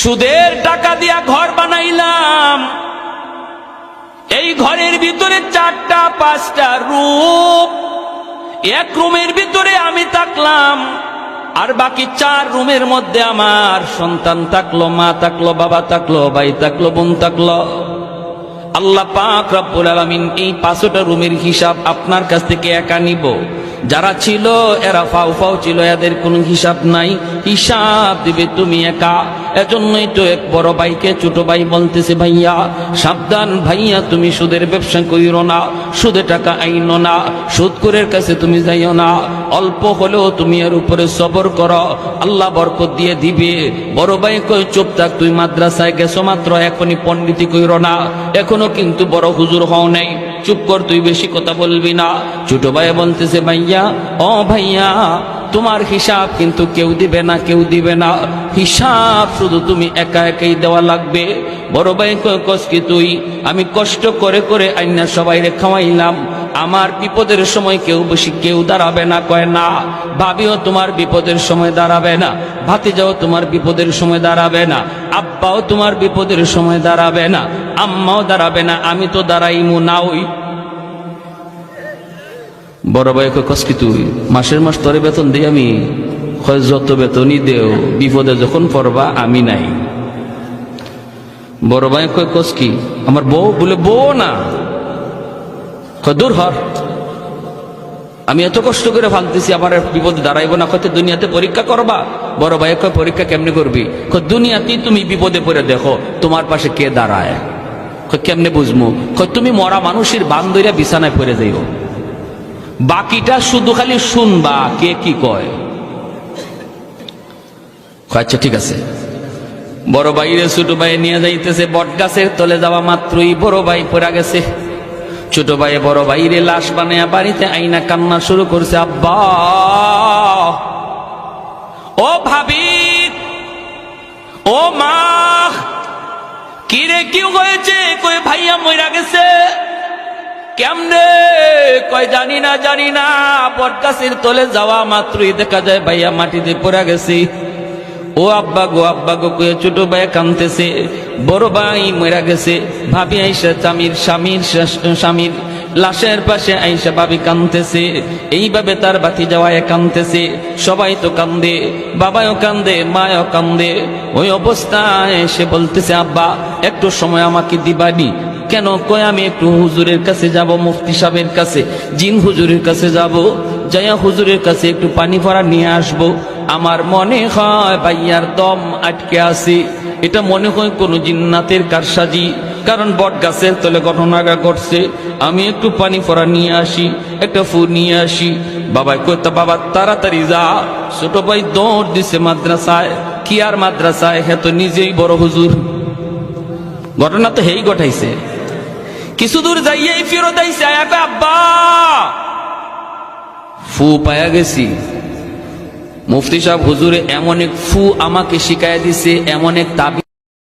সুদের টাকা দিয়া ঘর বানাইলাম। এই ঘরের ভিতরে চারটা, পাঁচটা রূপ। এক রুমের ভিতরে আমি থাকলাম, আর বাকি চার রুমের মধ্যে আমার সন্তান থাকল, মা থাকল, বাবা থাকল, ভাই থাকল, বোন থাকল। আল্লাহ পাক রব্বুল আলামিন এই পাঁচটা রুমের হিসাব আপনার কাছ থেকে একা নিব। যারা ছিল, এরা ফাউ ফাউ ছিল, এদের কোনো হিসাব নাই। হিসাব দিবে তুমি একা। এজন্যই তো এক বড় ভাইকে ছোট ভাই বলতেছে, ভাইয়া, সাবধান ভাইয়া, তুমি সুদের ব্যবসা করিও না, সুদে টাকা আইনো না সুদকুরের কাছে তুমি যাইও না। অল্প হলেও তুমি এর উপরে সবর করো, আল্লাহ বরকত দিয়ে দিবে। বড় ভাই কই চুপ থাক, তুই মাদ্রাসায় গেছো মাত্র, এখনই পণ্ডিতি কইর না। এখনও কিন্তু বড় হুজুর হও নাই। চুপ কর, তুই বেশি কথা বলবি না। ছোট ভাইয়া বলতেছে, ভাইয়া, ও ভাইয়া, তোমার হিসাব কিন্তু কেউ দিবে না, কেউ দিবে না। হিসাব শুধু তুমি একা একাই দেওয়া লাগবে। বড় ভাই কস কি তুই? আমি কষ্ট করে করে আইনা সবাই রে খাওয়াইলাম। আমার বিপদের সময় কেউ বেশি কেউ দাঁড়াবে না, কয় না। ভাবিও তোমার বিপদের সময় দাঁড়াবে না। ভাতিজাও তোমার বিপদের সময় দাঁড়াবে না। আব্বাও তোমার বিপদের সময় দাঁড়াবে না। আম্মাও দাঁড়াবে না। আমি তো দাঁড়াইমু না ওই বড় ভাই কস কি তুই? মাসের মাস তরে বেতন দিই আমি। হয় যত বেতনই দেও, বিপদে যখন পড়বা আমি নাই। বড় ভাই কস কি? আমার বউ বলে বউ না। দূর হর আমি এত কষ্ট করে ফালতেছি আমার বিপদে দাঁড়াইবো না। কত দুনিয়াতে পরীক্ষা করবা? বড় ভাই কয় পরীক্ষা কেমনে করবি? দুনিয়াতেই তুমি বিপদে পড়ে দেখো তোমার পাশে কে দাঁড়ায়? কেমনে বুঝব তুমি মরা মানুষের বান্ধইরা বিছানায় পড়ে যাইও বাকিটা শুধু খালি শুনবা কে কি কয়, আচ্ছা ঠিক আছে। বড় ভাইরে ছোট ভাই নিয়ে যাইতেছে বট গাছের তলে যাওয়া মাত্রই বড় ভাই পড়া গেছে। ছোট ভাই, বড় ভাইরে লাশ বানায়া বাড়িতে আইনা কান্না শুরু করছে। আব্বা! ও ভাবি! ও মা! কিরে, কি হয়েছে? কই ভাইয়া মইরা গেছে? কেমনে? কয় জানি না জানি না। বটগাছের তলে যাওয়া মাত্রই দেখা যায় ভাইয়া মাটিতে পড়ে গেছি। ও আব্বা গো আব্বা গো, কয়ে ছোট ভাই কানতেছে বড় ভাই মরা গেছে। ভাবি আইসা চামির, স্বামীর স্বামীর, লাশের পাশে আইসা ভাবি কানতেছে এইভাবে তার বাতি যাওয়ায় কানতেছে সবাই তো কান্দে বাবাও কান্দে, মায়ও কান্দে। ওই অবস্থায় সে বলতেছে, আব্বা, একটু সময় আমাকে দিবানি। কেন কয় আমি একটু হুজুরের কাছে যাব, মুফতি সাহেবের কাছে, জিন হুজুরের কাছে যাব। যাইয়া হুজুরের কাছে একটু পানি ভরা নিয়ে আসব। আমার মনে হয় ভাইয়ার দম আটকে আছে। এটা মনে হয় কোনো জিন্নাতের কারসাজি, কারণ বট গাছের তলে ঘটনাটা ঘটছে। আমি একটু পানি ফোড়া নিয়ে আসি, একটা ফু নিয়ে আসি। বাবা কইতা বাবা, তাড়াতাড়ি যা। ছোট ভাই দৌড় দিছে মাদ্রাসায়। কি আর মাদ্রাসায়? হ্যাঁ তো নিজেই বড় হুজুর। ঘটনা তো হেই ঘটাইছে। কিছু দূর যাইয়াই ফেরত আইসে আব্বা! ফু পায়া গেছি। মুফতি সাহেব হুজুরে এমন এক ফু আমাকে শিখাইয়া দিছে এমন এক তাবি